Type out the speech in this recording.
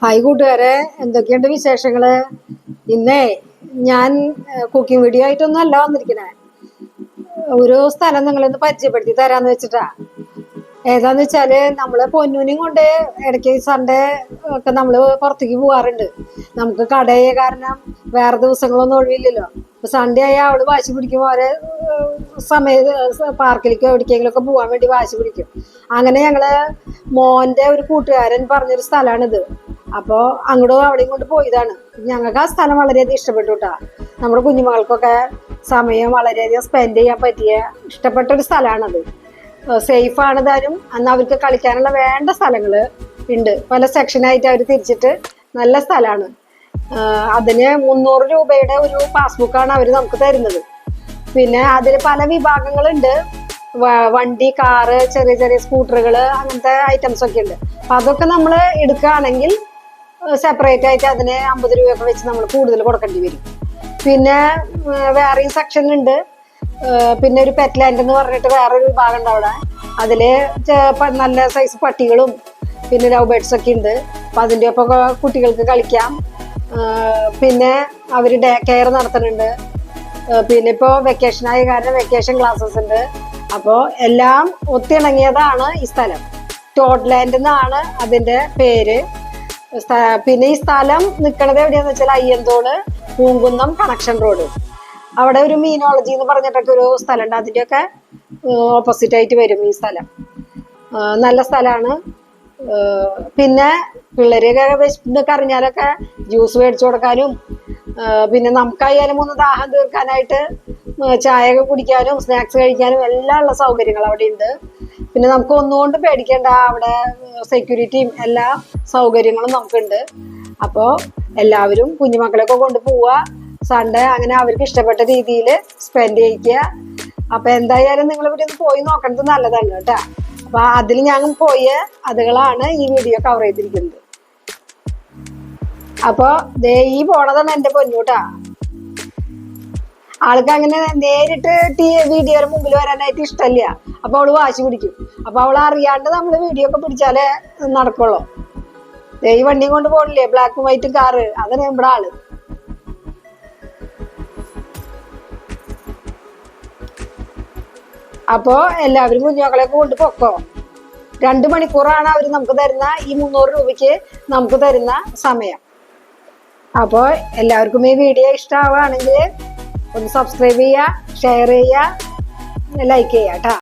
Hi കൂട്ടുകാരെ. എന്തൊക്കെയുണ്ട് വിശേഷങ്ങൾ? ഇന്നേ ഞാൻ കുക്കിംഗ് വീഡിയോ ആയിട്ടൊന്നും അല്ല വന്നിരിക്കണേ. ഒരു സ്ഥലം നിങ്ങളിന്ന് പരിചയപ്പെടുത്തി തരാന്ന് വെച്ചിട്ടാ. ഏതാന്ന് വെച്ചാൽ നമ്മൾ പൊന്നൂനെയും കൊണ്ട് ഇടയ്ക്ക് സൺഡേ ഒക്കെ നമ്മൾ പുറത്തേക്ക് പോവാറുണ്ട്. നമുക്ക് കടയെ കാരണം വേറെ ദിവസങ്ങളൊന്നും ഒഴിവില്ലല്ലോ. അപ്പൊ സൺഡേ ആയാൽ അവൾ വാശി പിടിക്കും. അവരെ സമയത്ത് പാർക്കിലേക്കോ എവിടേക്കെങ്കിലും ഒക്കെ പോകാൻ വേണ്ടി വാശി പിടിക്കും. അങ്ങനെ ഞങ്ങൾ മോന്റെ ഒരു കൂട്ടുകാരൻ പറഞ്ഞൊരു സ്ഥലമാണിത് അപ്പോൾ അങ്ങോട്ടും അവിടെയും കൊണ്ട് പോയതാണ്. ഞങ്ങൾക്ക് ആ സ്ഥലം വളരെയധികം ഇഷ്ടപ്പെട്ടു കേട്ടോ നമ്മുടെ കുഞ്ഞുമകൾക്കൊക്കെ സമയം വളരെയധികം സ്പെൻഡ് ചെയ്യാൻ പറ്റിയ ഇഷ്ടപ്പെട്ട ഒരു സ്ഥലമാണത് സേഫ് ആണ് അന്ന് അവർക്ക് കളിക്കാനുള്ള വേണ്ട സ്ഥലങ്ങൾ ഉണ്ട് പല സെക്ഷനായിട്ട് അവർ തിരിച്ചിട്ട് നല്ല സ്ഥലമാണ് അതിന് മുന്നൂറ് രൂപയുടെ ഒരു പാസ്ബുക്കാണ് അവർ നമുക്ക് തരുന്നത്. പിന്നെ അതിൽ പല വിഭാഗങ്ങളുണ്ട്. വണ്ടി കാറ് ചെറിയ ചെറിയ സ്കൂട്ടറുകൾ അങ്ങനത്തെ ഐറ്റംസ് ഒക്കെ ഉണ്ട് അപ്പൊ അതൊക്കെ നമ്മൾ എടുക്കുകയാണെങ്കിൽ സെപ്പറേറ്റ് ആയിട്ട് അതിന് അമ്പത് രൂപയൊക്കെ വെച്ച് നമ്മൾ കൂടുതൽ കൊടുക്കേണ്ടി വരും. പിന്നെ വേറെയും സെക്ഷൻ ഉണ്ട് പിന്നെ ഒരു പെറ്റ് ലാൻഡ് എന്ന് പറഞ്ഞിട്ട് വേറൊരു വിഭാഗം ഉണ്ട് അവിടെ. അതിൽ നല്ല സൈസ് പട്ടികളും പിന്നെ ലവ് ബേർഡ്സ് ഒക്കെ ഉണ്ട്. അപ്പൊ അതിന്റെ ഒപ്പം കുട്ടികൾക്ക് കളിക്കാം. പിന്നെ അവർ ഡേ കെയർ നടത്തുന്നുണ്ട് പിന്നെ ഇപ്പോൾ വെക്കേഷൻ ആയ കാരണം വെക്കേഷൻ ക്ലാസ്സസ് ഉണ്ട്. അപ്പോൾ എല്ലാം ഒത്തിണങ്ങിയതാണ് ഈ സ്ഥലം. ടോട്ട്ലാൻഡ് എന്നാണ് അതിന്റെ പേര്. പിന്നെ ഈ സ്ഥലം നിൽക്കണത് എവിടെയാന്ന് വെച്ചാൽ അയ്യന്തോട് പൂങ്കുന്നം കണക്ഷൻ റോഡ്. അവിടെ ഒരു മീനോളജി എന്ന് പറഞ്ഞിട്ടൊക്കെ ഒരു സ്ഥലമുണ്ട്. അതിന്റെയൊക്കെ ഓപ്പോസിറ്റ് ആയിട്ട് വരും ഈ സ്ഥലം. നല്ല സ്ഥലമാണ്. പിന്നെ പിള്ളേരെയൊക്കെ വിശപ്പൊക്കെ കറിഞ്ഞാലൊക്കെ ജ്യൂസ് മേടിച്ചു കൊടുക്കാനും പിന്നെ നമുക്കായാലും ഒന്ന് ദാഹം തീർക്കാനായിട്ട് ചായ കുടിക്കാനും സ്നാക്സ് കഴിക്കാനും എല്ലാം ഉള്ള സൗകര്യങ്ങൾ അവിടെ ഉണ്ട്. പിന്നെ നമുക്ക് ഒന്നുകൊണ്ട് പേടിക്കേണ്ട അവിടെ സെക്യൂരിറ്റിയും എല്ലാ സൗകര്യങ്ങളും നമുക്കുണ്ട്. അപ്പോൾ എല്ലാവരും കുഞ്ഞുമക്കളൊക്കെ കൊണ്ട് പോവുക. സൺഡേ അങ്ങനെ അവർക്ക് ഇഷ്ടപ്പെട്ട രീതിയിൽ സ്പെൻഡ് ചെയ്യിക്കുക. അപ്പൊ എന്തായാലും നിങ്ങൾ ഇവിടെ ഒന്ന് പോയി നോക്കണത് നല്ലതാണ് കേട്ടാ. അപ്പൊ അതിൽ ഞാൻ പോയ അതുകളാണ് ഈ വീഡിയോ കവർ ചെയ്തിരിക്കുന്നത്. അപ്പൊ ദേ ഈ പോണതാണ് എന്റെ പൊന്നൂട്ടാ. ആൾക്ക് അങ്ങനെ നേരിട്ട് ടി വീഡിയോയുടെ മുമ്പിൽ വരാനായിട്ട് ഇഷ്ടമല്ല അപ്പൊ അവൾ വാശി പിടിക്കും. അപ്പൊ അവൾ അറിയാണ്ട് നമ്മൾ വീഡിയോ ഒക്കെ പിടിച്ചാലേ നടക്കുള്ളൂ. ഈ വണ്ടിയും കൊണ്ട് പോണില്ലേ? ബ്ലാക്കും വൈറ്റും കാറ് അതാണ് നമ്മുടെ ആൾ. അപ്പോ എല്ലാവരും കുഞ്ഞുമക്കളെ കൊണ്ട് പൊക്കോ? രണ്ട് മണിക്കൂറാണ് അവർ നമുക്ക് തരുന്ന ഈ മുന്നൂറ് രൂപയ്ക്ക് നമുക്ക് തരുന്ന സമയം. അപ്പോൾ എല്ലാവർക്കും ഈ വീഡിയോ ഇഷ്ടമാവുകയാണെങ്കിൽ ഒന്ന് സബ്സ്ക്രൈബ് ചെയ്യുക ഷെയർ ചെയ്യുക ലൈക്ക് ചെയ്യുക കേട്ടോ